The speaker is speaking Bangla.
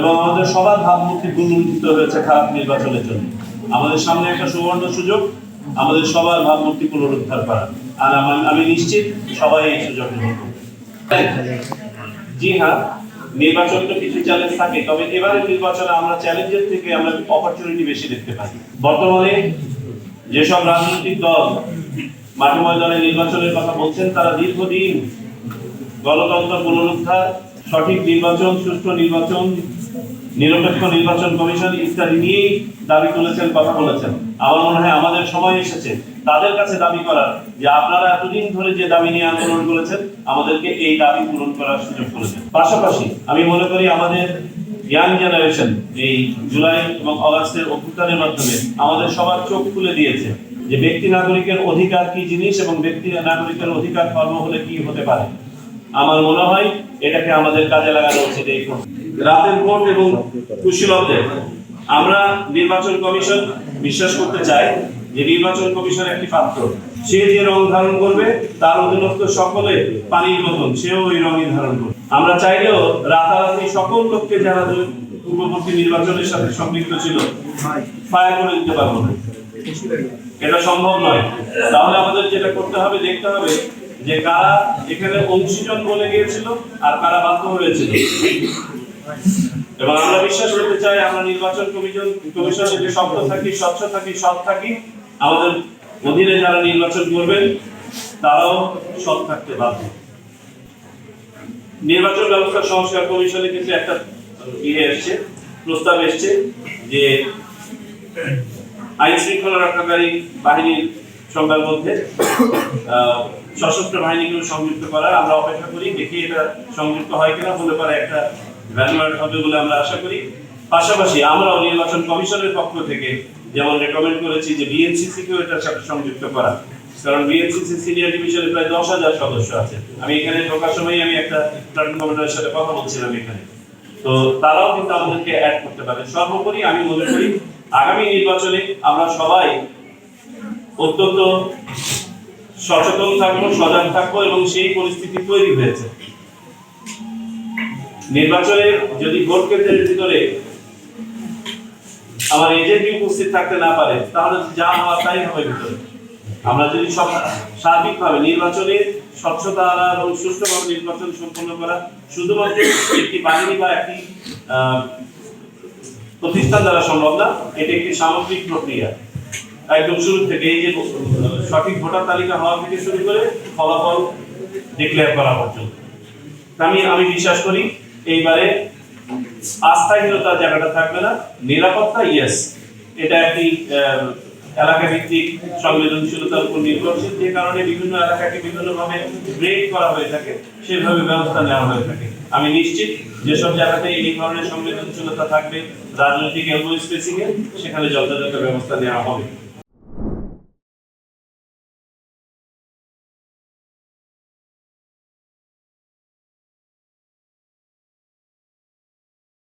এবং আমাদের সবার ভাবমূর্তি পুনরুদ্ধিত হয়েছে খারাপ নির্বাচনের জন্য। আমাদের সামনে একটা সুবর্ণ সুযোগ, আমাদের সবার ভাবমূর্তি পুনরুদ্ধার করা আর আমি নিশ্চিত সবাই এই সুযোগ করবে। জি হ্যাঁ নির্বাচন তো কিছু চ্যালেঞ্জ থাকে, তবে এবারে নির্বাচনে আমরা চ্যালেঞ্জের থেকে আমরা অপরচুনিটি বেশি দেখতে পাই। বর্তমানে যেসব রাজনৈতিক দল মাঠে ময়দানে নির্বাচনের কথা বলছেন, তারা দীর্ঘদিন গণতন্ত্র পুনরুদ্ধার, সঠিক নির্বাচন, সুষ্ঠু নির্বাচন নিরপেক্ষ নির্বাচন কমিশন ইত্যাদি নিয়েই দাবি তুলেছেন কথা বলেছেন। আমার মনে হয় আমাদের সময় এসেছে। তাদের কাছে দাবি করার যে আপনারা এতদিন ধরে যে দাবি নিয়ে আন্দোলন করেছেন, আমাদেরকে এই দাবি পূরণ করার সুযোগ করেছেন। পাশাপাশি আমি মনে করি আমাদের ইয়াং জেনারেশন, এই জুলাই এবং অগাস্টের অভ্যুত্থানের মাধ্যমে আমাদের সবার চোখ খুলে দিয়েছে যে ব্যক্তি নাগরিকের অধিকার কি জিনিস এবং ব্যক্তি নাগরিকের অধিকার কর্ম হলে কি হতে পারে। আমার মনে হয় এটাকে আমাদের কাজে লাগানো উচিত এই। রাতের ভোট এবং কুশীলবদের আমরা নির্বাচন কমিশন বিশ্বাস করতে চাই যে নির্বাচন কমিশন একটি পাত্র। সে যে রং ধারণ করবে, তার অধীনস্থ সকলে পানির মতন, সেও ওই রঙই ধারণ করবে। আমরা চাইলেও রাতারাতি সকল লোককে যারা পূর্ববর্তী নির্বাচনের সাথে সম্পৃক্ত ছিল, ফায়ার করে দিতে পারব না। এটা সম্ভব নয়। তাহলে আমাদের যেটা করতে হবে, দেখতে হবে যে কারা এখানে অংশীজন বলে গিয়েছিল আর কারা বাধ্য হয়েছিল। এবং আমরা বিশ্বাস করতে চাই, আমরা নির্বাচন কমিশন কমিশন শক্ত থাকি, স্বচ্ছ থাকি, সৎ থাকি। আমাদের অধীনে যারা নির্বাচন করবেন, তারাও সৎ থাকতে বাধ্য। নির্বাচন ব্যবস্থা সংস্কার কমিশনে কিন্তু একটা ইয়ে এসছে, প্রস্তাব এসছে যে আইন শৃঙ্খলা রক্ষাকারী বাহিনীর সংখ্যার মধ্যে সশস্ত্র বাহিনীগুলো সংযুক্ত করা আমরা অপেক্ষা করি, দেখি এটা সংযুক্ত হয় কিনা, হতে পারে একটা ভ্যালুয়ার হবে বলে আমরা আশা করি। পাশাপাশি আমরাও নির্বাচন কমিশনের পক্ষ থেকে যেমন রেকমেন্ড করেছি যে বিএনসিসি কেও এটার সাথে সংযুক্ত করা। কারণ বিএনসিসি সিনিয়র ডিভিশনে প্রায় দশ হাজার সদস্য আছে। আমি এখানে ঢোকার সময় আমি একটা প্লাটুন কমান্ডারের সাথে কথা বলছিলাম এখানে। তো তারাও কিন্তু আমাদেরকে অ্যাড করতে পারে। সর্বোপরি আমি মনে করি, আগামী নির্বাচনে আমরা সবাই অত্যন্ত সচেতন থাকব, সজাগ থাকব এবং সেই পরিস্থিতি তৈরি হয়েছে। নির্বাচনে যদি ভোট কেন্দ্রের ভিতরে আমার এজেন্ট উপস্থিত থাকতে না পারে, তাহলে যা হওয়ার তাই হবে ভিতরে। আমরা যদি সব সার্বিকভাবে নির্বাচনে স্বচ্ছতা আনা এবং সুষ্ঠুভাবে নির্বাচন সম্পন্ন করা, শুধুমাত্র একটি বাহিনী বা একটি প্রতিষ্ঠান দ্বারা সম্ভব না, এটি একটি সামগ্রিক প্রক্রিয়া। একদম শুরু থেকে এই যে সঠিক ভোটার তালিকা হওয়া থেকে শুরু করে ফলাফল ডিক্লেয়ার করা পর্যন্ত। আমি আমি বিশ্বাস করি এইবারে আস্থাহীনতার জায়গাটা থাকবে না, নিরাপত্তা ইয়েস এটা একটি এলাকা ভিত্তিক সংবেদনশীলতার উপর নির্ভরশীল, যে কারণে বিভিন্ন এলাকাকে বিভিন্নভাবে ব্রেক করা হয়ে থাকে, সেভাবে ব্যবস্থা নেওয়া হয়ে থাকে। আমি নিশ্চিত যেসব জায়গাতে এই ধরনের সংবেদনশীলতা থাকবে, রাজনৈতিক এলবো স্পেসিং সেখানে যথাযথ ব্যবস্থা নেওয়া হবে।